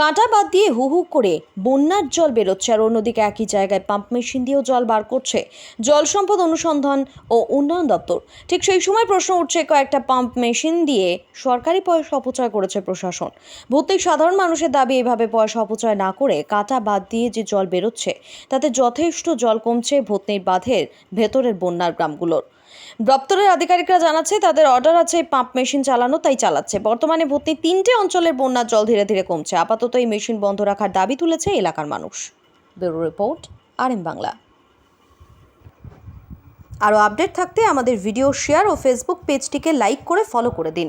কাঁটা বাদ দিয়ে হু হু করে বন্যার জল বেরোচ্ছে আর অন্যদিকে একই জায়গায় পাম্প মেশিন দিয়েও জল বার করছে। জল সম্পদ অনুসন্ধান ও উন্নয়ন দপ্তর। ঠিক সেই সময় প্রশ্ন উঠছে, কয়েকটা পাম্প মেশিন দিয়ে সরকারি পয়সা অপচয় করেছে প্রশাসন। ভর্তির সাধারণ মানুষের দাবি, এভাবে পয়সা অপচয় না করে কাঁটা বাদ দিয়ে যে জল বেরোচ্ছে, তাতে যথেষ্ট জল কমছে ভূতনির বাঁধের ভেতরের বন্যার গ্রামগুলোর। দপ্তরের আধিকারিকরা জানাচ্ছে, তাদের অর্ডার আছে, পাম্প মেশিন চালানো তাই চালাচ্ছে। বর্তমানে ভর্তি তিনটে অঞ্চলের বন্যার জল ধীরে ধীরে কমছে। আপাতত এই মেশিন বন্ধ রাখার দাবি তুলেছে এলাকার মানুষ। Bureau report R M Bangla. আরও আপডেট থাকতে আমাদের ভিডিও শেয়ার ও ফেসবুক পেজটিকে লাইক করে ফলো করে দিন।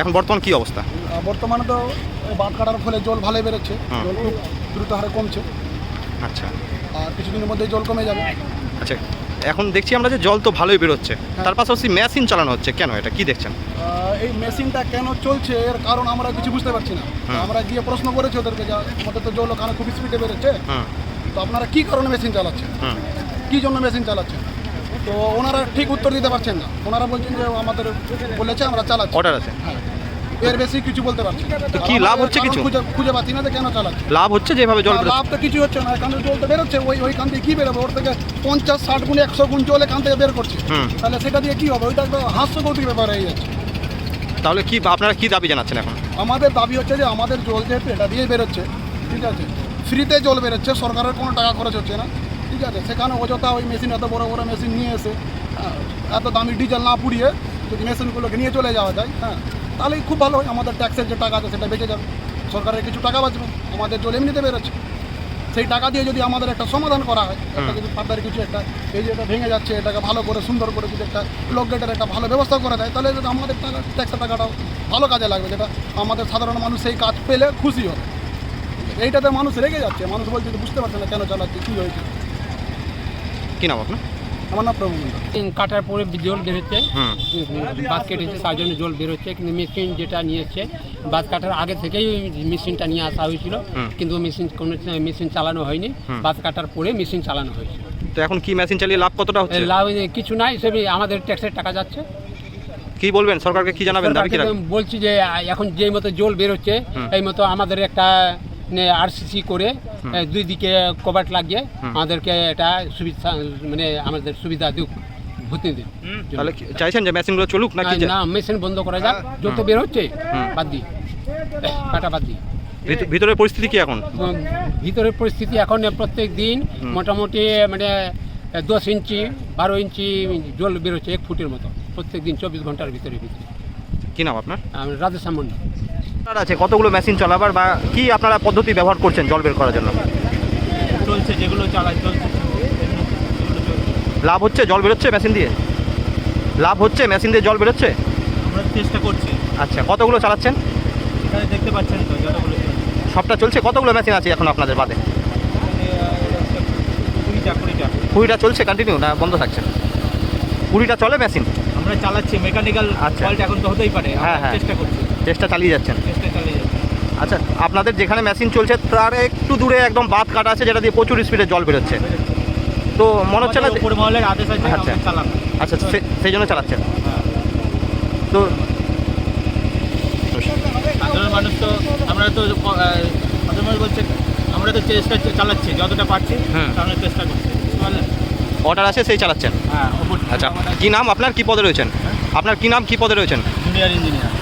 এখন বর্তমান কি অবস্থা? বর্তমানে তো বাঁধ কাটার ফলে জল ভালোই হুম। জল খুব দ্রুত হারে কমছে। আচ্ছা। আর কিছুদিনের মধ্যেই জল কমে যাবে। আচ্ছা এখন দেখছি আমরা যে জল তো ভালোই বেরোচ্ছে হ্যাঁ। তার পাশাপাশি মেশিন চালানো হচ্ছে কেন এটা কি দেখছেন? এই মেশিনটা কেন চলছে এর কারণ আমরা কিছু বুঝতে পারছি না। আমরা গিয়ে প্রশ্ন করেছি ওদেরকে যে আমাদের তো জল ওখানে খুব স্পিডে বেরোচ্ছে। তো আপনারা কি কারণে মেশিন চালাচ্ছেন? কি জন্য মেশিন চালাচ্ছেন? তো ওনারা ঠিক উত্তর দিতে পারছেন না। ওনারা বলছেন যে আমাদের বলেছে আমরা চালাচ্ছি। অর্ডার আছে। হ্যাঁ। এর বেশি কিছু বলতে পারছি। তো কি লাভ হচ্ছে কিছু? খুঁজে পাচ্ছি না যে কেন চালাচ্ছে। লাভ হচ্ছে যেভাবে জল লাভ তো কিছু হচ্ছে না। এখান থেকে জল তো বেরোচ্ছে ওই ওইখান থেকে কি বেরোবে? ওর থেকে পঞ্চাশ ষাট গুণ একশো গুণ জল এখান থেকে বের করছে। তাহলে সেটা দিয়ে কি হবে? ওইটা তো হাস্যকৌতুক ব্যাপার হয়ে যাচ্ছে। তাহলে কি আপনারা কি দাবি জানাচ্ছেন এখন? আমাদের দাবি হচ্ছে যে আমাদের জল যেহেতু এটা দিয়ে বেরোচ্ছে ঠিক আছে? ফ্রিতে জল বেরোচ্ছে সরকারের কোনো টাকা খরচ হচ্ছে না। ঠিক আছে সেখানে অযথা ওই মেশিন এত বড় বড় মেশিন নিয়ে এসে হ্যাঁ, এত দামি ডিজেল না পুড়িয়ে যদি মেশিনগুলোকে নিয়ে চলে যাওয়া যায় হ্যাঁ তাহলেই খুব ভালো হয়। আমাদের ট্যাক্সের যে টাকা আছে সেটা বেঁচে যাবে। সরকারের কিছু টাকা বাঁচবে। আমাদের জল এমনিতে বেরোচ্ছে। সেই টাকা দিয়ে যদি আমাদের একটা সমাধান করা হয় একটা যদি ফার্দার কিছু একটা এই যে এটা ভেঙে যাচ্ছে এটাকে ভালো করে সুন্দর করে যদি একটা লোক গেটের একটা ভালো ব্যবস্থা করে দেয় তাহলে আমাদের টাকা ট্যাক্সের টাকাটাও ভালো কাজে লাগবে। যেটা আমাদের সাধারণ মানুষ সেই কাজ পেলে খুশি হবে। এইটাতে মানুষ রেগে যাচ্ছে। মানুষ বলছে বুঝতে পারছে না কেন চালাচ্ছে কী হয়েছে? কি নাম আপনার? আমার না প্রভু কাটার পরে জল বেরোচ্ছে বাস কেটেছে তার জন্য জল বেরোচ্ছে কিন্তু মেশিন যেটা নিয়ে এসছে বাস কাটার আগে থেকেই ওই মেশিনটা নিয়ে আসা হয়েছিল। কিন্তু মেশিন কোনো মেশিন চালানো হয়নি। বাস কাটার পরে মেশিন চালানো হয়েছে। তো এখন কি মেশিন চালিয়ে লাভ কতটা হচ্ছে? লাভ কিছু নাই সেবি আমাদের ট্যাক্সের টাকা যাচ্ছে। কি বলবেন? সরকারকে কি জানাবেন? দাবি কি বলছি যে এখন যে মতো জল বেরোচ্ছে। এই মতো আমাদের একটা আরসিসি করে দুই দিকে কভার লাগিয়ে আমাদেরকে এটা সুবিধা মানে আমাদের সুবিধা দিক ভর্তি দিন তাহলে চাইছেন যে মেশিনগুলো চলুক নাকি না মেশিন বন্ধ করা যাক যত বের হচ্ছে বাদ দিই কাটা বাদ দিই ভিত- ভিতরের পরিস্থিতি কি এখন? ভিতরের পরিস্থিতি এখন প্রত্যেক দিন মোটামুটি মানে দশ ইঞ্চি বারো ইঞ্চি জল বেরোচ্ছে এক ফুটের মতো প্রত্যেক দিন চব্বিশ ঘণ্টার ভিতরে ভিতরে। কি নাম আপনার? রাধেশ্যাম মন্ডল আছে? কতগুলো মেশিন চলাবার বা কি আপনারা পদ্ধতি ব্যবহার করছেন জল বের করার জন্য? চলছে যেগুলো চালাই চলছে। লাভ হচ্ছে? জল বেরোচ্ছে মেশিন দিয়ে? লাভ হচ্ছে? মেশিন দিয়ে জল বেরোচ্ছে? আমরা চেষ্টা করছি। আচ্ছা কতগুলো চালাচ্ছেন? এখানে দেখতে পাচ্ছেন তো যতগুলো সবটা চলছে? কতগুলো মেশিন আছে এখন আপনাদের বাদে? কুড়িটা কুড়িটা। কুড়িটা চলছে? কন্টিনিউ না বন্ধ থাকছে? কুড়িটা চলে মেশিন আমরা চালাচ্ছি। মেকানিক্যাল আচ্ছা। এখন তো হতেই পারে। হ্যাঁ, হ্যাঁ। চেষ্টা করছি। চেষ্টা চালিয়ে যাচ্ছেন। আচ্ছা আপনাদের যেখানে মেশিন চলছে তার একটু দূরে একদম বাঁধ কাটা আছে যেটা দিয়ে প্রচুর স্পিডে জল বেরোচ্ছে। তো মনে হচ্ছে না আচ্ছা। আচ্ছা সেই জন্য চালাচ্ছেন। হ্যাঁ। তো সাধারণ মানুষ তো আমরা তো সাধারণ মানুষ বলছে আমরা তো চেষ্টা চালাচ্ছি যতটা পারছি। আমরা চেষ্টা করছি অর্ডার আছে সেই চালাচ্ছেন? হ্যাঁ আচ্ছা কি নাম আপনার? কি পদে রয়েছেন? আপনার কি নাম? কি পদে রয়েছেন? Junior engineer